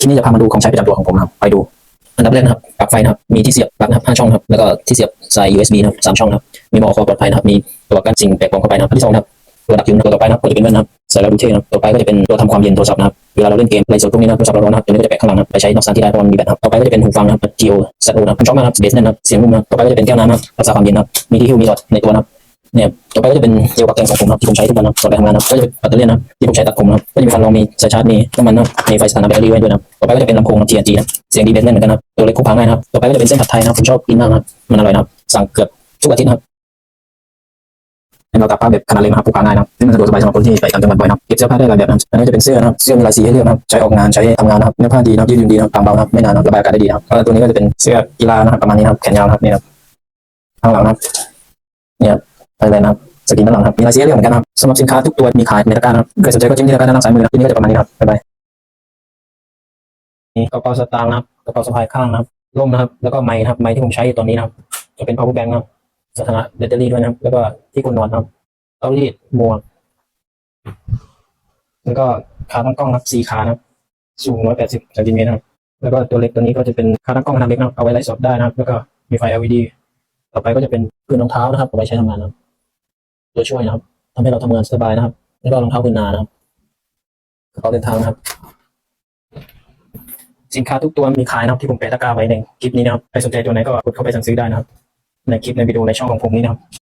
คลิปนี้จะพามาดูของใช้ประจำตัวของผมนะครับไปดู อันดับแรกนะครับปลั๊กไฟนะครับ มีที่เสียบปลั๊กนะครับห้าช่องครับ แล้วก็ที่เสียบสาย USB นะครับสามช่องนะครับ มีหมอคอปลอดภัยนะครับ มีตัวกันสิ่งแปลกปลอมเข้าไปนะครับที่สองนะครับตัวดักยุงตัวต่อไปนะครับก็จะเป็นแว่นนะครับใส่แล้วดูเท่นะครับต่อไปก็จะเป็นตัวทำความเย็นโทรศัพท์นะครับ เวลาเราเล่นเกมไลฟ์สดพวกนี้นะโทรศัพท์เราร้อนนะครับตัวนี้ก็จะแปะข้างหลังนะไปใช้นอกสถานที่ได้เพราะมันมีแบตนะครับต่อไปก็จะเป็นหูฟังนะครับ Geo Z O นะครับมันชอบมากนะครับเบสแน่นนะครับเสียงนุ่มนะครับต่อไปก็จะเป็นแก้วน้ำนะครับรักษาความเย็นนะครับมีที่หิ้วมีหลอดในตัวนะครับ เนี่ยต่อไปก็จะเป็นเจลปักแกงของผมนะครับที่ผมใช้ทุกวันนะครับก่อนไปทำงานนะก็จะเป็นแบตเตอรี่นะที่ผมใช้ตัดผมนะก็จะมีฟันรองมีสายชาร์จมีน้ำมันนะมีไฟสถานะแบตเตอรี่ไว้ด้วยนะต่อไปก็จะเป็นลำโพง TNT นะเสียงดีเบสแน่นเหมือนกันนะตัวเล็กพกพาง่ายนะครับต่อไปก็จะเป็นเส้นผัดไทยนะผมชอบกินมากนะมันอร่อยนะสั่งเกือบทุกอาทิตย์นะครับเราตากผ้าแบบขนาดเล็กนะครับพกพาง่ายนะครับซึ่งมันสะดวกสบายสำหรับคนที่ไปต่างจังหวัดบ่อยนะเก็บเสื้อผ้าได้หลายแบบนะอันนี้จะเป็นเสื้อนะครับเสื้อมีลายสีให้เลือกนะครับใช้ออกงานใช้ทำงานนะครับเนื้อผ้าดีนะยืดหยุ่นดีนะครับบางเบานะไม่นานนะระบายอากาศได้ดีนะแล้วตัวนี้ก็จะเป็นเสื้อกีฬานะครับประมาณนี้นะครับแขนยาวนะครับนี่นะครับข้างหลังนะครับเนี่ย ไปเลยนะครับสกรีนด้านหลังครับมีรายเอียเรื่องเหมือนกันครับสำหรับสินค้าทุกตัวมีขายในตะกร้านะครับใครสนใจก็จิ้มที่ตะกร้าด้านล่างซ้ายมือนะครับที่นี่ก็จะประมาณนี้ครับบ๊ายบายนี่กระเป๋าสตางค์นะครับกระเป๋าสะพายข้างนะครับร่มนะครับ แล้วก็ไม้นะครับไม้ที่ผมใช้อยู่ตอนนี้นะครับ จะเป็น power bank นะครับสถานะแบตเตอรี่ด้วยนะครับ แล้วก็ที่คุณนอนนะครับเตารีดหมวกแล้วก็ขาตั้งกล้องนะครับสี่ขานะครับสูง180เซนติเมตรนะครับ แล้วก็ตัวเล็กตัวนี้ก็จะเป็นขาตั้งกล้องขนาดเล็กนะครับเอาไว้ไลฟ์สดได้นะครับ แล้วก็มีไฟ LED ต่อไปก็จะเป็นพื้นรองเท้านะครับเอาไว้ใช้ทำงานนะครับ ตัวช่วยนะครับทำให้เราทำงานสบายนะครับ แล้วก็รองเท้าพื้นนานะครับกระเป๋าเดินทางนะครับ สินค้าทุกตัวมีขายนะครับที่ผมแปะตะกร้าไว้ในคลิปนี้นะครับใครสนใจตัวไหนก็กดเข้าไปสั่งซื้อได้นะครับ ในคลิปในวิดีโอในช่องของผมนี้นะครับ